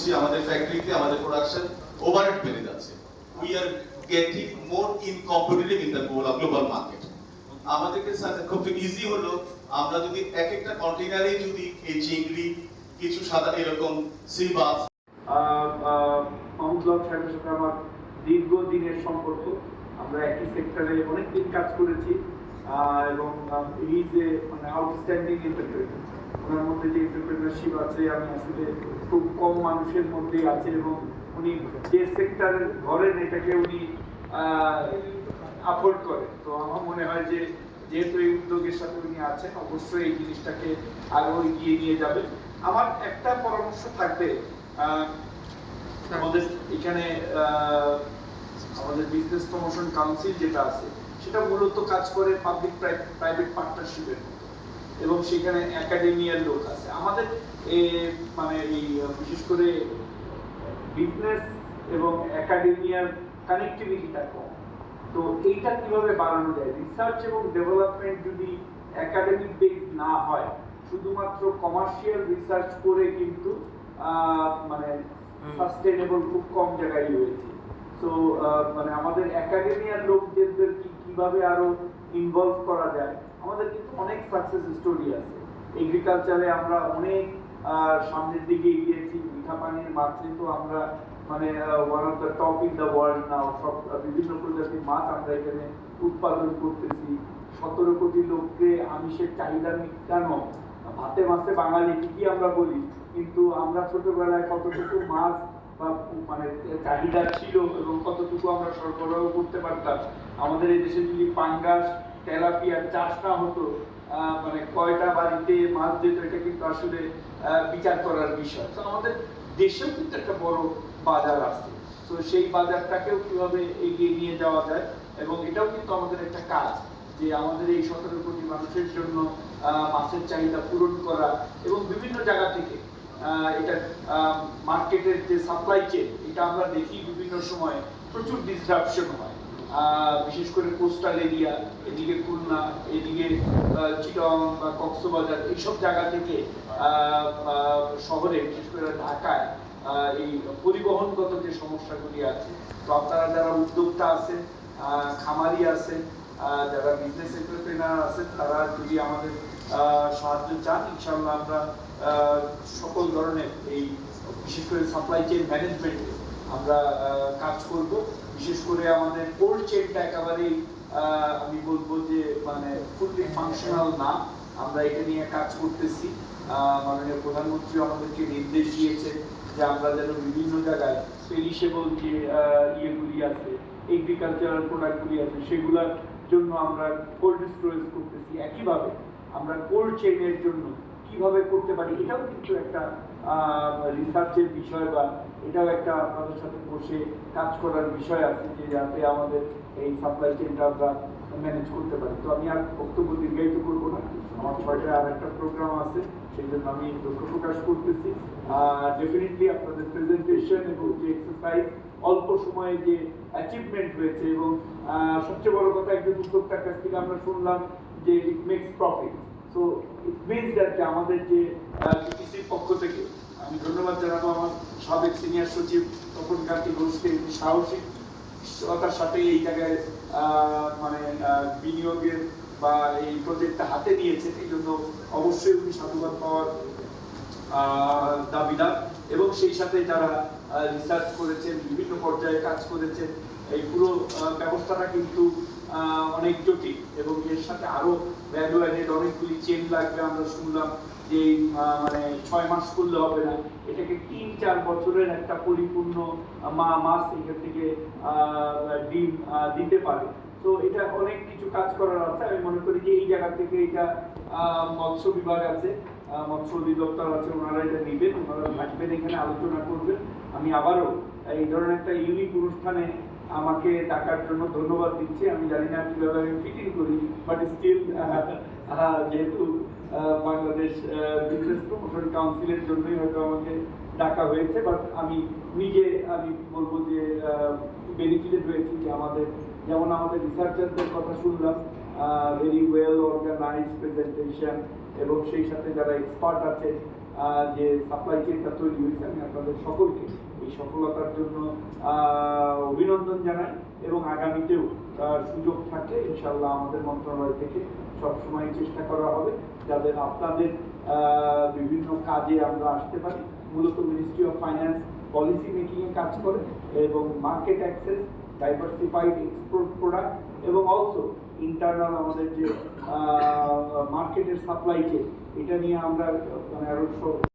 করছি, আমাদের ফ্যাক্টরিতে আমাদের প্রোডাকশন ওভারহেড বেড়ে যাচ্ছে। We are getting more in competitive in the global market আমাদেরকে সাথে খুব ইজি হলো, আমরা যদি এক একটা কন্টেইনারে যদি এই চিংড়ি, কিছু সাদা, এরকম সি মাছ মাহমুদ হক সাহেবের সাথে আমার দীর্ঘদিনের সম্পর্ক। আমরা একই সেক্টরে অনেকদিন কাজ করেছি এবং ইজ এ মানে আউটস্ট্যান্ডিং এন্টারপ্রেনার ওনার মধ্যে যে এন্টারপ্রেনারশিপ আছে, আমি আসলে খুব কম মানুষের মধ্যেই আছে এবং উনি যে সেক্টরে ধরেন, এটাকে উনি আফোর্ড করে তো আমার মনে হয় যে, যেহেতু এই উদ্যোগের সাথে উনি আছেন, অবশ্যই এই জিনিসটাকে আরও এগিয়ে নিয়ে যাবে আমার একটা পরামর্শ থাকবে আমাদের এখানে আমাদের বিজনেস প্রমোশন কাউন্সিল যেটা আছে, সেটা মূলত কাজ করে পাবলিক প্রাইভেট পার্টনারশিপের মতো এবং সেখানে একাডেমিয়ার লোক আছে। আমাদের মানে এই বিশেষ করে বিজনেস এবং একাডেমিয়ার কানেক্টিভিটিটা কম। তো এইটা কীভাবে বাড়ানো যায়? রিসার্চ এবং ডেভেলপমেন্ট যদি একাডেমিক বেস না হয় শুধুমাত্র কমার্শিয়াল রিসার্চ করে কিন্তু মানে সাস্টেনেবল খুব কম জায়গায় রয়েছে তো মানে আমাদের একাডেমিয়ার লোকদের কি কীভাবে আরও ইনভলভ করা যায়। আমাদের কিন্তু অনেক সাকসেস স্টোরি আছে। এগ্রিকালচারে আমরা অনেক সামনের দিকে এগিয়েছি। মিঠা পানির মাছে তো আমরা মানে one of the top in the world now সব, বিভিন্ন প্রজাতির মাছ আমরা এখানে উৎপাদন করতেছি। সতেরো কোটি লোককে আমিষের চাহিদা মিটানো। ভাতে মাছে বাঙালি, ঠিকই আমরা বলি। কিন্তু আমরা ছোটবেলায় কতটুকু মাছ বা মানে চাহিদা ছিল এবং কতটুকু আমরা সরবরাহ করতে পারতাম আমাদের এই দেশে যদি পাঙ্গাস তেলাপিয়ার চাষ না হতো মানে কয়টা বাড়িতে মাছ যেত, এটা কিন্তু আসলে বিচার করার বিষয়। আমাদের দেশেও কিন্তু একটা বড় বাজার আছে। তো সেই বাজারটাকেও কীভাবে এগিয়ে নিয়ে যাওয়া যায় এবং এটাও কিন্তু আমাদের একটা কাজ যে আমাদের এই সতেরো কোটি মানুষের জন্য মাছের চাহিদা পূরণ করা এবং বিভিন্ন জায়গা থেকে এটা মার্কেটের যে সাপ্লাই চেন এটা আমরা দেখি বিভিন্ন সময় প্রচুর ডিসরাপশন হয়। বিশেষ করে কোস্টাল এরিয়া এদিকে খুলনা এদিকে চিটং বা কক্সবাজার এইসব জায়গা থেকে শহরে বিশেষ করে ঢাকায় এই পরিবহনগত যে সমস্যাগুলি আছে তো আপনারা যারা উদ্যোক্তা আহ, খামারি আহ, যারা বিজনেস এন্টারপ্রেনার আছেন তারা যদি আমাদের সাহায্য চান ইনশাআল্লাহ আমরা সকল ধরনের এই বিশেষ করে সাপ্লাই চেইন ম্যানেজমেন্টে আমরা কাজ করব। বিশেষ করে আমাদের কোল্ড চেইনটা একেবারেই আমি বলব যে মানে ফুললি ফাংশনাল না। আমরা এটা নিয়ে কাজ করতেছি। মাননীয় প্রধানমন্ত্রী আমাদেরকে নির্দেশ দিয়েছে যে আমরা যেন বিভিন্ন জায়গায় পেরিশেবল যে ইয়েগুলি আছে এগ্রিকালচারাল প্রোডাক্টগুলি আছে, সেগুলোর জন্য আমরা কোল্ড স্টোরেজ করতেছি। একইভাবে আমরা কোল্ড চেইনের জন্য কীভাবে করতে পারি, এটাও কিন্তু একটা রিসার্চের বিষয় বা এটাও একটা আপনাদের সাথে বসে কাজ করার বিষয় আছে যে যাতে আমাদের এই সাপ্লাই চেইনটা আমরা ম্যানেজ করতে পারি। তো আমি আর বক্তব্য দীর্ঘায়িত করব না। আমার ছয়টা আর একটা প্রোগ্রাম আছে, সেই জন্য আমি দুঃখ প্রকাশ করতেছি। ডেফিনেটলি আপনাদের প্রেজেন্টেশন এবং যে এক্সারসাইজ অল্প সময়ে যে অ্যাচিভমেন্ট হয়েছে এবং সবচেয়ে বড় কথা একজন উদ্যোক্তার কাছ থেকে আমরা শুনলাম যে it makes profit so it means that আমাদের যে টিপিসির পক্ষ থেকে আমি ধন্যবাদ জানাব আমার সাবেক সিনিয়র সচিব তপন কান্তি ঘোষকে উনি সাহসিক সাথে এই জায়গায় মানে বিনিয়োগের বা এই প্রজেক্টটা হাতে নিয়েছেন। এই জন্য অবশ্যই উনি সাধুবাদ পাওয়ার দাবিদার। এবং সেই সাথে যারা রিসার্চ করেছেন, বিভিন্ন পর্যায়ে কাজ করেছেন এই পুরো ব্যবস্থাটা কিন্তু অনেক জটিল এবং এর সাথে আরও ভ্যালু অ্যাডেড অনেকগুলি চেন লাগবে। আমরা শুনলাম যে মানে ছয় মাস করলে হবে না। এটাকে তিন, চার বছরের একটা পরিপূর্ণ মা মাস এখান থেকে ডিম দিতে পারে। তো এটা অনেক কিছু কাজ করার আছে। আমি মনে করি যে এই জায়গা থেকে এটা মৎস্য বিভাগ আছে মৎস্য অধিদপ্তর আছে, ওনারা এটা নেবেন, ওনারা থাকবেন এখানে, আলোচনা করবেন। আমি আবারও এই ধরনের একটা ইউনিক অনুষ্ঠানে আমাকে ডাকার জন্য ধন্যবাদ দিচ্ছি। আমি জানি না কীভাবে আমি ফিটিং করি বাট স্টিল যেহেতু বাংলাদেশ বিজনেস প্রমোশন কাউন্সিলের জন্যই হয়তো আমাকে ডাকা হয়েছে বাট আমি নিজে, আমি বলব যে বেনিফিটেড হয়েছি যে আমাদের, যেমন আমাদের রিসার্চারদের কথা শুনলাম ভেরি ওয়েল অর্গানাইজ প্রেজেন্টেশন এবং সেই সাথে যারা এক্সপার্ট আছে যে সাপ্লাই চেনটা তৈরি হয়েছে, আমি আপনাদের সকলকে সফলতার জন্য অভিনন্দন জানাই এবং আগামীতেও সুযোগ থাকলে ইনশাল্লাহ আমাদের মন্ত্রণালয় থেকে সবসময় চেষ্টা করা হবে যাদের আপনাদের বিভিন্ন কাজে আমরা আসতে পারি। মূলত ministry of finance policy making এ কাজ করে এবং market access diversified export product এবং অলসো ইন্টারনাল আমাদের যে মার্কেটের সাপ্লাই চেন এটা নিয়ে আমরা মানে আরও